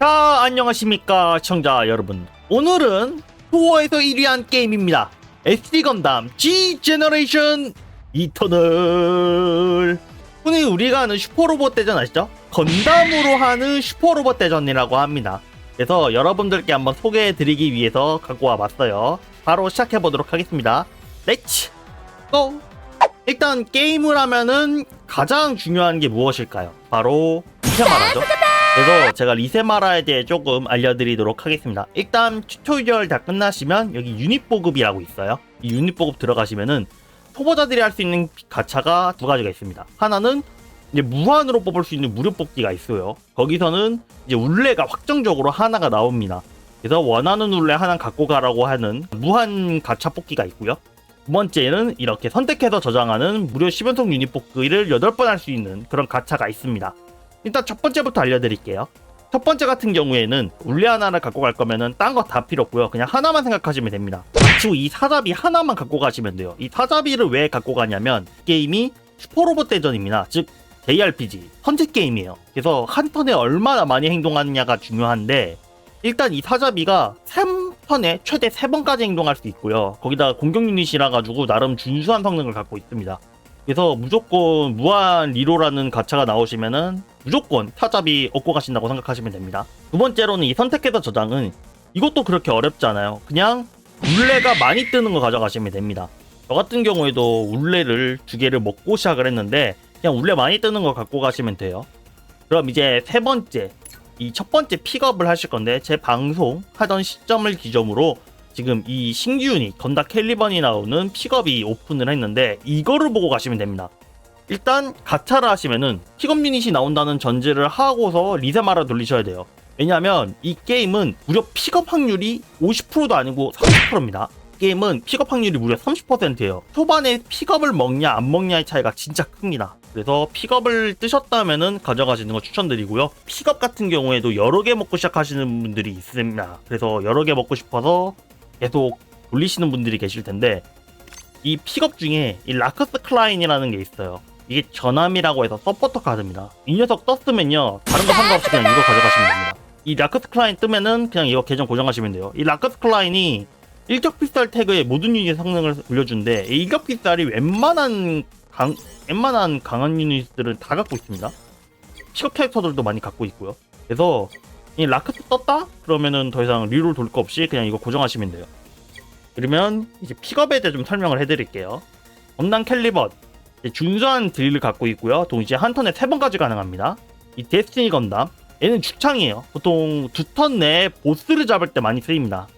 자, 안녕하십니까, 시청자 여러분. 오늘은 투어에서 1위한 게임입니다. SD 건담 G 제너레이션 이터널. 흔히 우리가 아는 슈퍼로봇 대전 아시죠? 건담으로 하는 슈퍼로봇 대전이라고 합니다. 그래서 여러분들께 한번 소개해드리기 위해서 갖고 와봤어요. 바로 시작해보도록 하겠습니다. 렛츠 고! 일단 게임을 하면은 가장 중요한 게 무엇일까요? 바로 리세마라죠. 그래서 제가 리세마라에 대해 조금 알려드리도록 하겠습니다. 일단 튜토리얼 다 끝나시면 여기 유닛 보급이라고 있어요. 이 유닛 보급 들어가시면은 초보자들이 할 수 있는 가차가 두 가지가 있습니다. 하나는 이제 무한으로 뽑을 수 있는 무료 뽑기가 있어요. 거기서는 이제 울레가 확정적으로 하나가 나옵니다. 그래서 원하는 울레 하나 갖고 가라고 하는 무한 가차 뽑기가 있고요. 두 번째는 이렇게 선택해서 저장하는 무료 10연속 유닛 뽑기를 8번 할 수 있는 그런 가차가 있습니다. 일단 첫 번째부터 알려드릴게요. 첫 번째 같은 경우에는 울레 하나를 갖고 갈 거면은 딴 거 다 필요 없고요. 그냥 하나만 생각하시면 됩니다. 마치 이 사자비 하나만 갖고 가시면 돼요. 이 사자비를 왜 갖고 가냐면 게임이 슈퍼로봇 대전입니다. 즉 JRPG 선택 게임이에요. 그래서 한 턴에 얼마나 많이 행동하느냐가 중요한데 일단 이 사자비가 3턴에 최대 3번까지 행동할 수 있고요. 거기다 공격 유닛이라 가지고 나름 준수한 성능을 갖고 있습니다. 그래서 무조건 무한 리로라는 가차가 나오시면은 무조건 타잡이 얻고 가신다고 생각하시면 됩니다. 두 번째로는 이 선택해서 저장은 이것도 그렇게 어렵지 않아요. 그냥 울레가 많이 뜨는 거 가져가시면 됩니다. 저 같은 경우에도 울레를 두 개를 먹고 시작을 했는데 그냥 울레 많이 뜨는 거 갖고 가시면 돼요. 그럼 이제 세 번째 이 첫 번째 픽업을 하실 건데 제 방송 하던 시점을 기점으로 지금 이 신규 유닛 건다 캘리번이 나오는 픽업이 오픈을 했는데 이거를 보고 가시면 됩니다. 일단 가차를 하시면은 픽업 유닛이 나온다는 전제를 하고서 리세마라 돌리셔야 돼요. 왜냐하면 이 게임은 무려 픽업 확률이 50%도 아니고 30%입니다. 게임은 픽업 확률이 무려 30%예요. 초반에 픽업을 먹냐 안 먹냐의 차이가 진짜 큽니다. 그래서 픽업을 뜨셨다면은 가져가시는 거 추천드리고요. 픽업 같은 경우에도 여러 개 먹고 시작하시는 분들이 있습니다. 그래서 여러 개 먹고 싶어서 계속 돌리시는 분들이 계실 텐데 이 픽업 중에 이 라커스 클라인이라는 게 있어요. 이게 전함이라고 해서 서포터 카드입니다. 이 녀석 떴으면요 다른 거 상관없이 그냥 이거 가져가시면 됩니다. 이 라커스 클라인 뜨면은 그냥 이거 계정 고정하시면 돼요. 이 라커스 클라인이 일격 필살 태그의 모든 유닛 성능을 올려주는데 이 일격 필살이 웬만한 강 웬만한 강한 유닛들을 다 갖고 있습니다. 픽업 캐릭터들도 많이 갖고 있고요. 그래서 이 라크스 떴다? 그러면은 더 이상 리롤 돌 거 없이 그냥 이거 고정하시면 돼요. 그러면 이제 픽업에 대해 좀 설명을 해드릴게요. 엄난 캘리버 준수한 딜을 갖고 있고요. 동시에 한 턴에 세 번까지 가능합니다. 이 데스티니 건담 얘는 죽창이에요. 보통 두 턴 내에 보스를 잡을 때 많이 쓰입니다.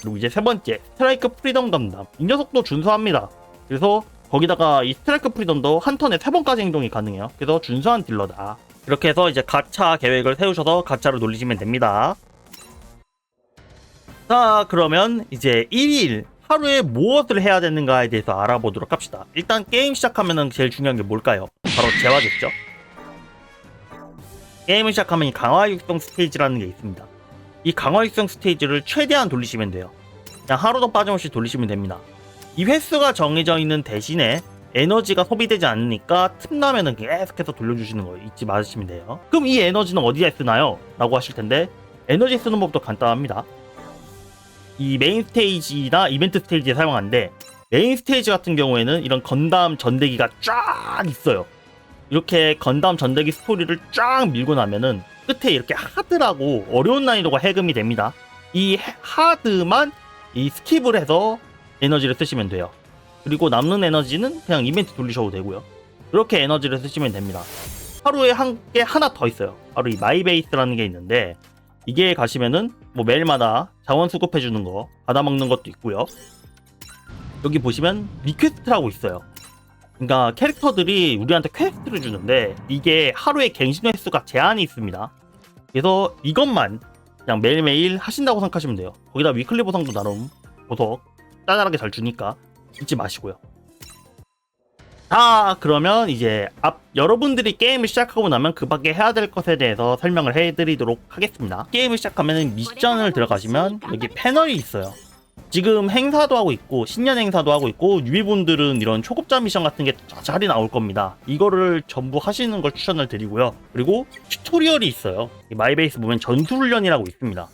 그리고 이제 세 번째 스트라이크 프리덤 건담 이 녀석도 준수합니다. 그래서 거기다가 이 스트라이크 프리덤도 한 턴에 세 번까지 행동이 가능해요. 그래서 준수한 딜러다. 이렇게 해서 이제 가차 계획을 세우셔서 가차를 돌리시면 됩니다. 자, 그러면 이제 1일 하루에 무엇을 해야 되는가에 대해서 알아보도록 합시다. 일단 게임 시작하면은 제일 중요한 게 뭘까요? 바로 재화겠죠? 게임을 시작하면 이 강화 육성 스테이지라는 게 있습니다. 이 강화 육성 스테이지를 최대한 돌리시면 돼요. 그냥 하루도 빠짐없이 돌리시면 됩니다. 이 횟수가 정해져 있는 대신에 에너지가 소비되지 않으니까 틈나면은 계속해서 돌려주시는 거 잊지 마시면 돼요. 그럼 이 에너지는 어디에 쓰나요? 라고 하실 텐데 에너지 쓰는 법도 간단합니다. 이 메인 스테이지나 이벤트 스테이지에 사용하는데 메인 스테이지 같은 경우에는 이런 건담 전대기가 쫙 있어요. 이렇게 건담 전대기 스토리를 쫙 밀고 나면은 끝에 이렇게 하드라고 어려운 난이도가 해금이 됩니다. 이 하드만 이 스킵을 해서 에너지를 쓰시면 돼요. 그리고 남는 에너지는 그냥 이벤트 돌리셔도 되고요. 이렇게 에너지를 쓰시면 됩니다. 하루에 한 개 하나 더 있어요. 바로 이 마이베이스라는 게 있는데 이게 가시면은 뭐 매일마다 자원 수급해 주는 거 받아 먹는 것도 있고요. 여기 보시면 리퀘스트라고 있어요. 그러니까 캐릭터들이 우리한테 퀘스트를 주는데 이게 하루에 갱신 횟수가 제한이 있습니다. 그래서 이것만 그냥 매일매일 하신다고 생각하시면 돼요. 거기다 위클리 보상도 나름 보석 짜잘하게 잘 주니까 잊지 마시고요. 자, 그러면 이제 앞 여러분들이 게임을 시작하고 나면 그 밖에 해야 될 것에 대해서 설명을 해드리도록 하겠습니다. 게임을 시작하면 미션을 들어가시면 여기 패널이 있어요. 지금 행사도 하고 있고 신년 행사도 하고 있고 유비분들은 이런 초급자 미션 같은 게 자잘이 나올 겁니다. 이거를 전부 하시는 걸 추천을 드리고요. 그리고 튜토리얼이 있어요. 이 마이베이스 보면 전술훈련이라고 있습니다.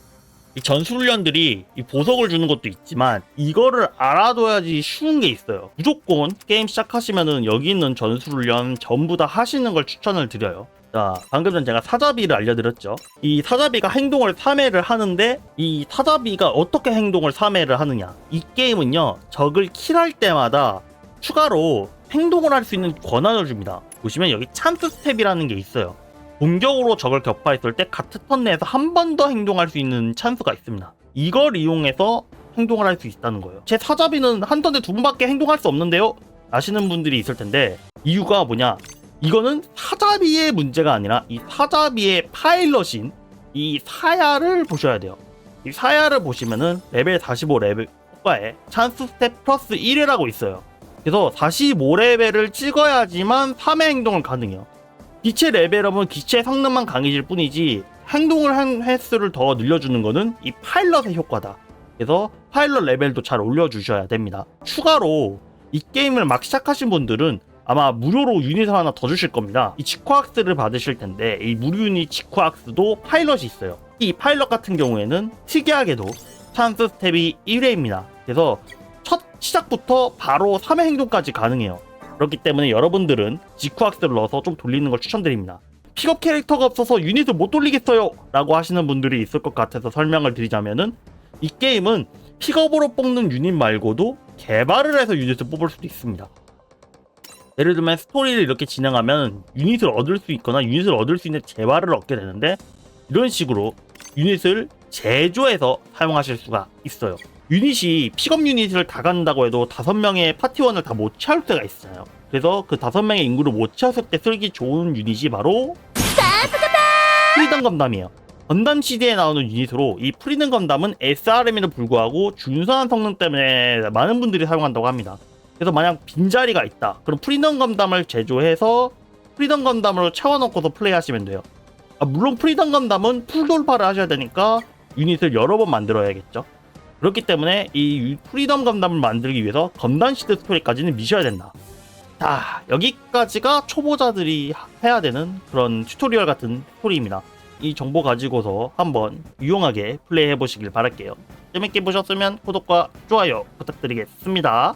이 전술훈련들이 이 보석을 주는 것도 있지만 이거를 알아둬야지 쉬운 게 있어요. 무조건 게임 시작하시면은 여기 있는 전술훈련 전부 다 하시는 걸 추천을 드려요. 자, 방금 전 제가 사자비를 알려드렸죠. 이 사자비가 행동을 3회를 하는데 이 사자비가 어떻게 행동을 3회를 하느냐. 이 게임은요, 적을 킬할 때마다 추가로 행동을 할 수 있는 권한을 줍니다. 보시면 여기 찬스 스텝이라는 게 있어요. 공격으로 적을 격파했을 때 같은 턴 내에서 한 번 더 행동할 수 있는 찬스가 있습니다. 이걸 이용해서 행동을 할 수 있다는 거예요. 제 사자비는 한 턴에 두 번밖에 행동할 수 없는데요? 아시는 분들이 있을 텐데 이유가 뭐냐? 이거는 사자비의 문제가 아니라 이 사자비의 파일럿인 이 사야를 보셔야 돼요. 이 사야를 보시면은 레벨 45 레벨 효과에 찬스 스텝 플러스 1이라고 있어요. 그래서 45레벨을 찍어야지만 3회 행동을 가능해요. 기체 레벨업은 기체 성능만 강해질 뿐이지 행동을 한 횟수를 더 늘려주는 거는 이 파일럿의 효과다. 그래서 파일럿 레벨도 잘 올려주셔야 됩니다. 추가로 이 게임을 막 시작하신 분들은 아마 무료로 유닛을 하나 더 주실 겁니다. 이 직화학스를 받으실 텐데 이 무료 유닛 직화학스도 파일럿이 있어요. 이 파일럿 같은 경우에는 특이하게도 찬스 스텝이 1회입니다. 그래서 첫 시작부터 바로 3회 행동까지 가능해요. 그렇기 때문에 여러분들은 직후학습을 넣어서 좀 돌리는 걸 추천드립니다. 픽업 캐릭터가 없어서 유닛을 못 돌리겠어요! 라고 하시는 분들이 있을 것 같아서 설명을 드리자면은 이 게임은 픽업으로 뽑는 유닛 말고도 개발을 해서 유닛을 뽑을 수도 있습니다. 예를 들면 스토리를 이렇게 진행하면 유닛을 얻을 수 있거나 유닛을 얻을 수 있는 재화를 얻게 되는데 이런 식으로 유닛을 제조해서 사용하실 수가 있어요. 유닛이 픽업 유닛을 다 간다고 해도 다섯 명의 파티원을 다 못 채울 때가 있어요. 그래서 그 다섯 명의 인구를 못 채웠을 때 쓰기 좋은 유닛이 바로 프리덤 건담이에요. 건담 시대에 나오는 유닛으로 이 프리덤 건담은 SRM에도 불구하고 준수한 성능 때문에 많은 분들이 사용한다고 합니다. 그래서 만약 빈자리가 있다. 그럼 프리덤 건담을 제조해서 프리덤 건담으로 채워넣고서 플레이하시면 돼요. 아, 물론 프리덤 건담은 풀 돌파를 하셔야 되니까 유닛을 여러 번 만들어야겠죠. 그렇기 때문에 이 유- 프리덤 건담을 만들기 위해서 건담 시드 스토리까지는 미셔야 된다. 자, 여기까지가 초보자들이 하- 해야 되는 그런 튜토리얼 같은 스토리입니다. 이 정보 가지고서 한번 유용하게 플레이해 보시길 바랄게요. 재밌게 보셨으면 구독과 좋아요 부탁드리겠습니다.